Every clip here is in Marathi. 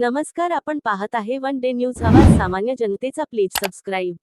नमस्कार आपण पाहत आहे वन डे न्यूज. आवाज सामान्य जनतेचा प्लीज सबस्क्राईब.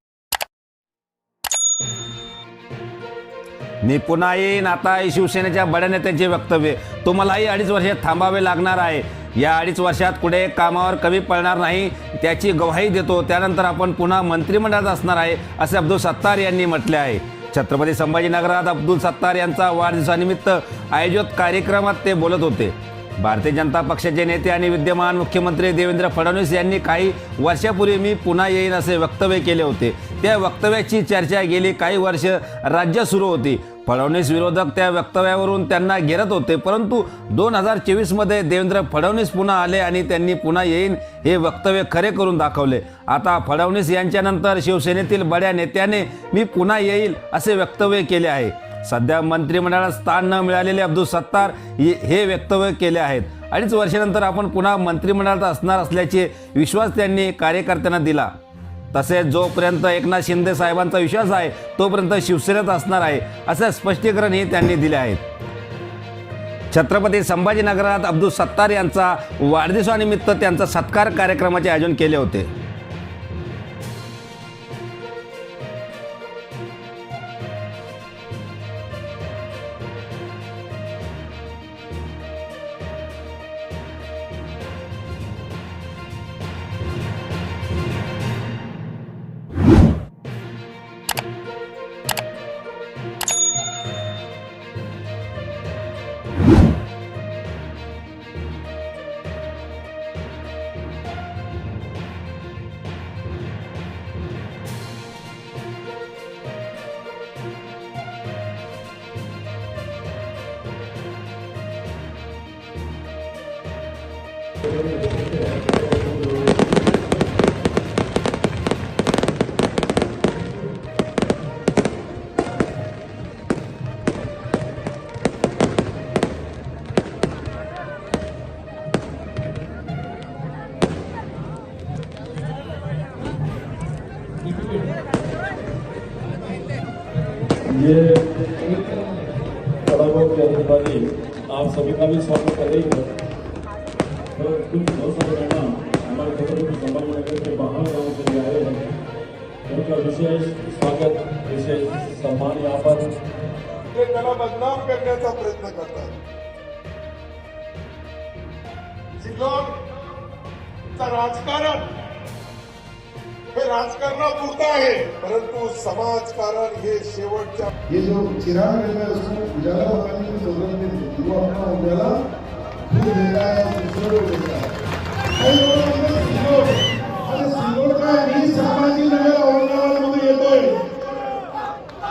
मी पुन्हा येईन. आता शिवसेनेच्या बड्या नेत्यांचे वक्तव्य. तुम्हालाही अडीच वर्षात थांबावे लागणार आहे. या अडीच वर्षात कुठे कामावर कमी पडणार नाही त्याची गवाही देतो. त्यानंतर आपण पुन्हा मंत्रिमंडळात असणार आहे असे अब्दुल सत्तार यांनी म्हटले आहे. छत्रपती संभाजीनगरात अब्दुल सत्तार यांचा वाढदिवसानिमित्त आयोजित कार्यक्रमात ते बोलत होते. भारतीय जनता पक्षाचे नेते आणि विद्यमान मुख्यमंत्री देवेंद्र फडणवीस यांनी काही वर्षापूर्वी मी पुन्हा येईन असे वक्तव्य केले होते. त्या वक्तव्याची चर्चा गेली काही वर्ष राज्यात सुरू होती. फडणवीस विरोधक त्या वक्तव्यावरून त्यांना घेरत होते परंतु दोन हजार चोवीसमध्ये देवेंद्र फडणवीस पुन्हा आले आणि त्यांनी पुन्हा येईन हे वक्तव्य खरे करून दाखवले. आता फडणवीस यांच्यानंतर शिवसेनेतील बड्या नेत्याने मी पुन्हा येईल असे वक्तव्य केले आहे. सध्या मंत्रिमंडळात स्थान न मिळालेले अब्दुल सत्तार हे- वक्तव्य केले आहेत. अडीच वर्षानंतर आपण पुन्हा मंत्रिमंडळात असणार असल्याचे विश्वास त्यांनी कार्यकर्त्यांना दिला. तसेच जोपर्यंत एकनाथ शिंदे साहेबांचा विश्वास आहे तोपर्यंत शिवसेनेत असणार आहे असं स्पष्टीकरणही त्यांनी दिले आहे छत्रपती संभाजीनगरात अब्दुल सत्तार यांचा वाढदिवसानिमित्त त्यांचा सत्कार कार्यक्रमाचे आयोजन केले होते. ये बहुत जल्दबाजी आप सभी का भी स्वागत करेंगे तो कुछ विशेष स्वागत विशेष ते त्याला बदनाम करण्याचा प्रयत्न करतात. सिल्लोडचं राजकारण हे राजकारणापुरतं आहे परंतु समाजकारण हे शेवटच्या ये जो चिराग रहता है उजाला बनाने उजाला खुद देता है मी संभाजीनगर येतोय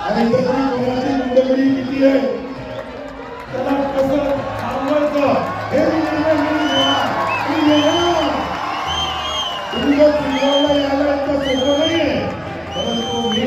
आणि कोणाची गुंडगिरी किती आहे त्याला कसं थांबवायचं हे तुम्ही जर यायला इतकं सोपं नाहीये. परंतु मी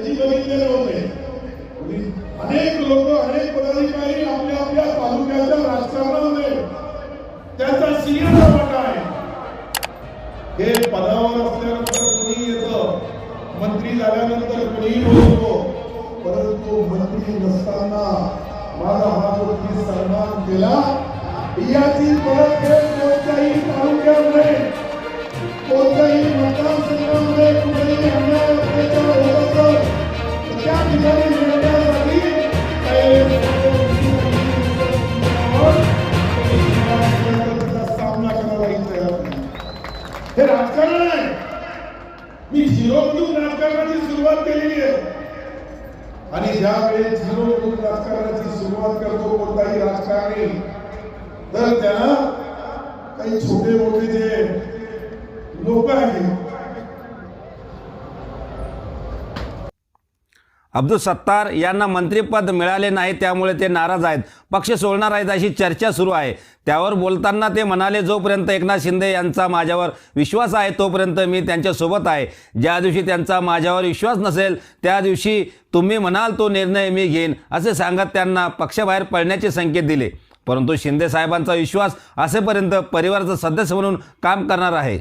कधी बघितलेले होते. अनेक लोक अनेक पदाधिकारी आपल्या आपल्या तालुक्याच्या राजकारणामध्ये त्याचा सिंह वाटा आहे. हे पदावर असल्यानंतर कोणी येत? मंत्री झाल्यानंतर कोणीही बोलतो. परंतु मंत्री नसताना माझा हा गोष्टी सन्मान केला. याची परतफेड कोणत्याही तालुक्यामध्ये हे राजकारण आहे. मी झिरो घेऊन राजकारणाची सुरुवात केलेली आहे. आणि ज्यावेळेस झिरो घेऊन राजकारणाची सुरुवात करतो कोणताही राजकारणी तर त्याला काही छोटे मोठे जे लोक आहेत अब्दुल सत्तार यांना मंत्रिपद मिळाले नाही त्यामुळे ते नाराज आहेत. पक्ष सोडणार आहेत अशी चर्चा सुरू आहे. त्यावर बोलताना ते म्हणाले जोपर्यंत एकनाथ शिंदे यांचा माझ्यावर विश्वास आहे तोपर्यंत मी त्यांच्यासोबत आहे. ज्या दिवशी त्यांचा माझ्यावर विश्वास नसेल त्या दिवशी तुम्ही म्हणाल तो निर्णय मी घेईन असे सांगत त्यांना पक्षाबाहेर पडण्याचे संकेत दिले. परंतु शिंदे साहेबांचा विश्वास असेपर्यंत परिवाराचा सदस्य म्हणून काम करणार आहे.